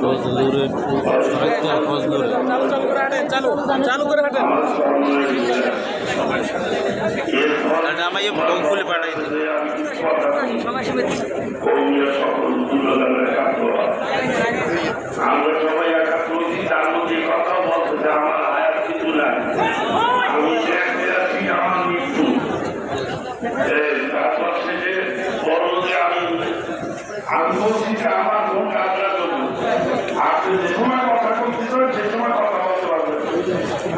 ফজলুরে সরাইতিয়ার ফজলুরে চালু করে হাঁটেন এটা আমার ইয়ে ব্লগ পাঠাই আমরা সবাই একাত্র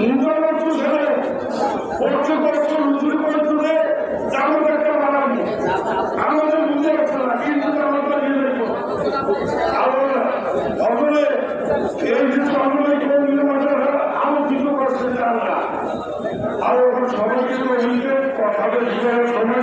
নিজের মধ্যে ছেড়ে করছে করছে রুজুর করে তুলে তেমন একটা বানাবি। আমাদের বুঝে গেছে না, কিন্তু আমাদের নিজের অবলে এই কিছু অবলে কেউ নিজের মধ্যে আরও সবাইকে কথা বলে সময়